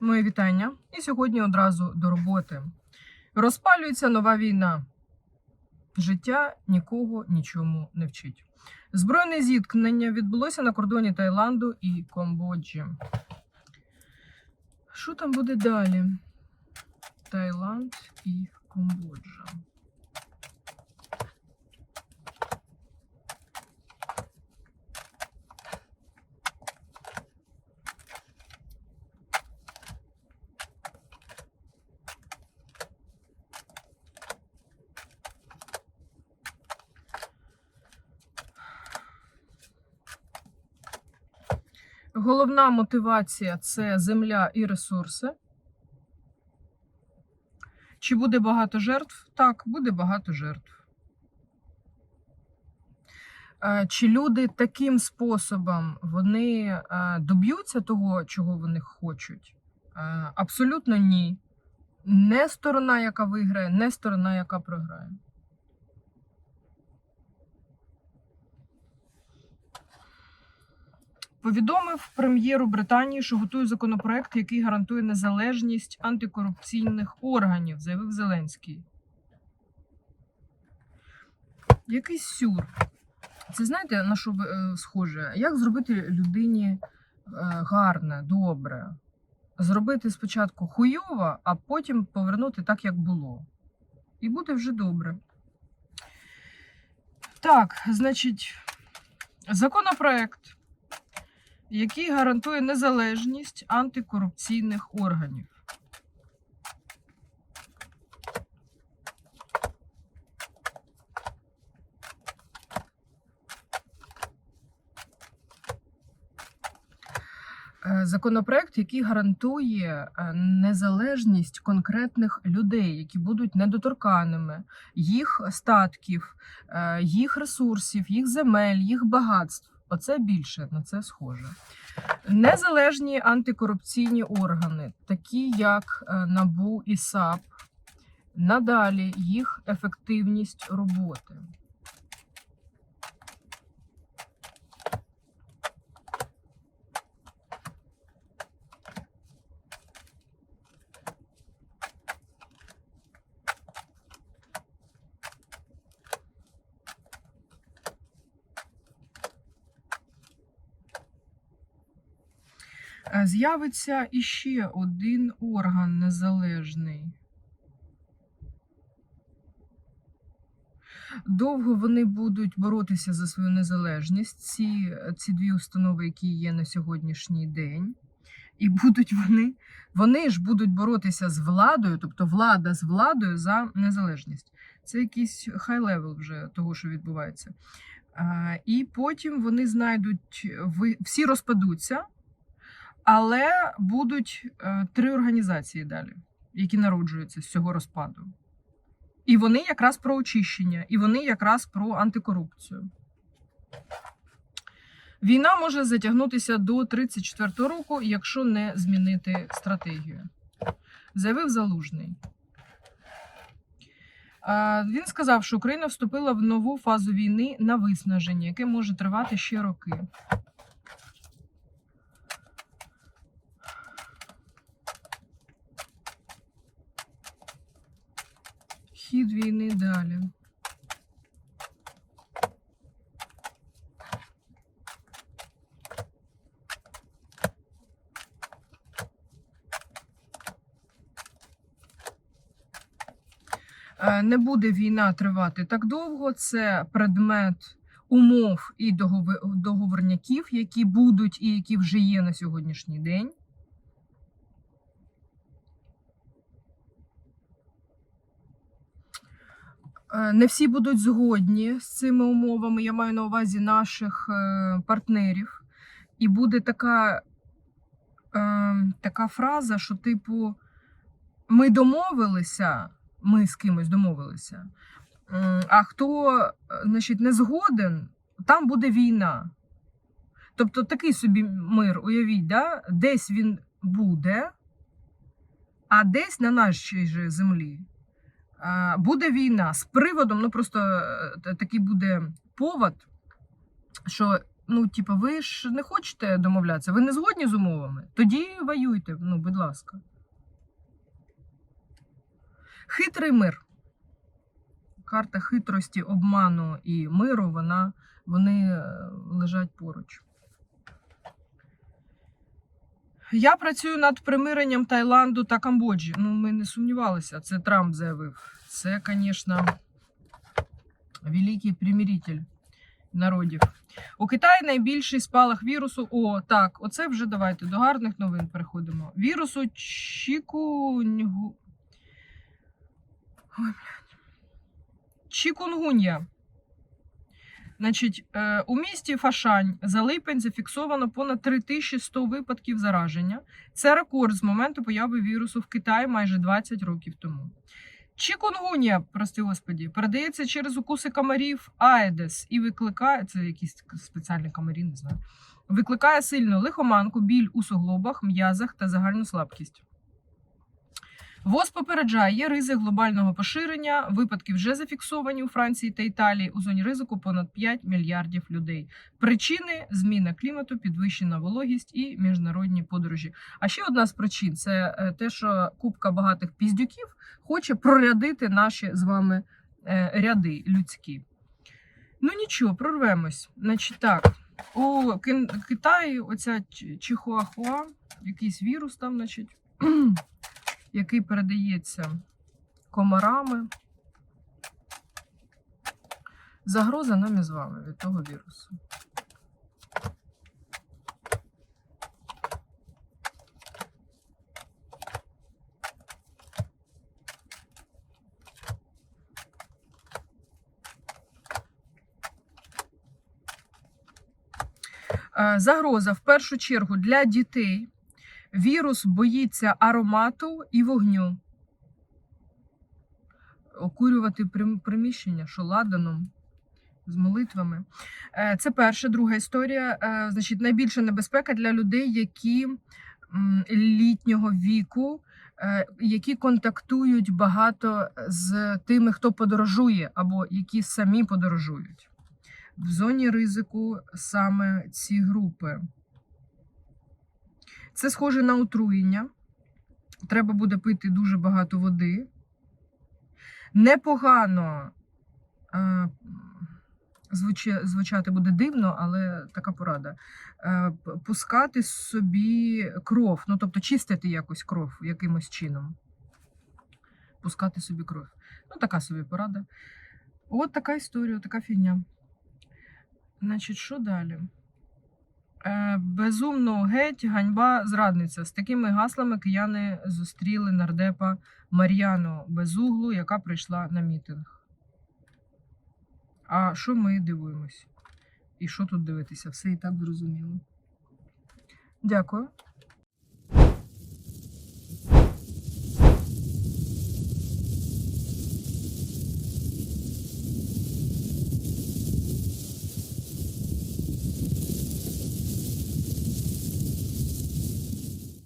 Моє вітання. І сьогодні одразу до роботи. Розпалюється нова війна. Життя нікого нічому не вчить. Збройне зіткнення відбулося на кордоні Таїланду і Камбоджі. Що там буде далі? Таїланд і Камбоджа. Головна мотивація це земля і ресурси. Чи буде багато жертв? Так, буде багато жертв. Е, Чи люди таким способом вони е, доб'ються того, чого вони хочуть? Е, Абсолютно ні. Не сторона, яка виграє, не сторона, яка програє. Повідомив прем'єру Британії, що готує законопроект, який гарантує незалежність антикорупційних органів, заявив Зеленський. Якийсь сюр. Це знаєте, на що е, схоже? Як зробити людині е, гарне, добре? Зробити спочатку хуйово, а потім повернути так, як було. І буде вже добре. Так, значить, законопроект який гарантує незалежність антикорупційних органів. Е, Законопроект, який гарантує е, незалежність конкретних людей, які будуть недоторканими, їх статків, е, їх ресурсів, їх земель, їх багатств. Оце більше на це схоже. Незалежні антикорупційні органи, такі як е, НАБУ і САП, надалі їх ефективність роботи. З'явиться іще один орган незалежний. Довго вони будуть боротися за свою незалежність, ці, ці дві установи, які є на сьогоднішній день. І будуть вони, вони ж будуть боротися з владою, тобто влада з владою за незалежність. Це якийсь хай левел вже того, що відбувається. А, і потім вони знайдуть, всі розпадуться, але будуть е, три організації далі, які народжуються з цього розпаду. І вони якраз про очищення, і вони якраз про антикорупцію. Війна може затягнутися до 34-го року, якщо не змінити стратегію, заявив Залужний. Він сказав, що Україна вступила в нову фазу війни на виснаження, яке може тривати ще роки. Хід війни далі. Е, Не буде війна тривати так довго. Це предмет умов і договорняків, які будуть і які вже є на сьогоднішній день. Е, Не всі будуть згодні з цими умовами. Я маю на увазі наших е, партнерів. І буде така, е, така фраза, що, типу, ми домовилися, ми з кимось домовилися. А хто значить, не згоден, там буде війна. Тобто такий собі мир, уявіть, да? десь він буде, а десь на нашій же землі буде війна з приводом, ну просто е, такий буде повод, що Ну, типу, ви ж не хочете домовлятися, ви не згодні з умовами. Тоді воюйте, ну, будь ласка. Хитрий мир. Карта хитрості, обману і миру, вона, вони е, лежать поруч. Я працюю над примиренням Таїланду та Камбоджі. Ну, ми не сумнівалися. Це Трамп заявив. Це, звісно, великий примиритель народів. У Китаї найбільший спалах вірусу. О, так, оце вже давайте до гарних новин переходимо. Вірусу Чікунгу. Ой, блядь. Чікунгун'я. Значить, е, у місті Фашань за липень зафіксовано понад 3100 випадків зараження. Це рекорд з моменту появи вірусу в Китаї майже 20 років тому. Чікунгунія, прости господі, передається через укуси комарів Аедес і викликає це якісь спеціальні комарі, не знаю. Викликає сильну лихоманку, біль у суглобах, м'язах та загальну слабкість. ВОЗ попереджає, є ризик глобального поширення. Випадки вже зафіксовані у Франції та Італії. У зоні ризику понад 5 мільярдів людей. Причини зміна клімату, підвищена вологість і міжнародні подорожі. А ще одна з причин це е, те, що купка багатих піздюків хоче прорядити наші з вами е, ряди людські. Ну нічого, прорвемось. Значить так, у Китаї оця Чихуахуа, якийсь вірус там, значить, який передається комарами. Загроза нам із вами від того вірусу. Е, Загроза в першу чергу для дітей. Вірус боїться аромату і вогню. Окурювати приміщення, що ладаном, з молитвами. Е, Це перша, друга історія. Е, Значить, найбільша небезпека для людей, які літнього віку, е, які контактують багато з тими, хто подорожує, або які самі подорожують. В зоні ризику саме ці групи. Це схоже на отруєння. Треба буде пити дуже багато води. Непогано е, звучати буде дивно, але така порада. Е, пускати собі кров, ну тобто чистити якось кров якимось чином. Пускати собі кров. Ну, така собі порада. От така історія, така фігня. Значить, що далі? Е, Безумно геть, ганьба, зрадниця. З такими гаслами кияни зустріли нардепа Мар'яну Безуглу, яка прийшла на мітинг. А що ми дивимось? І що тут дивитися? Все і так зрозуміло. Дякую.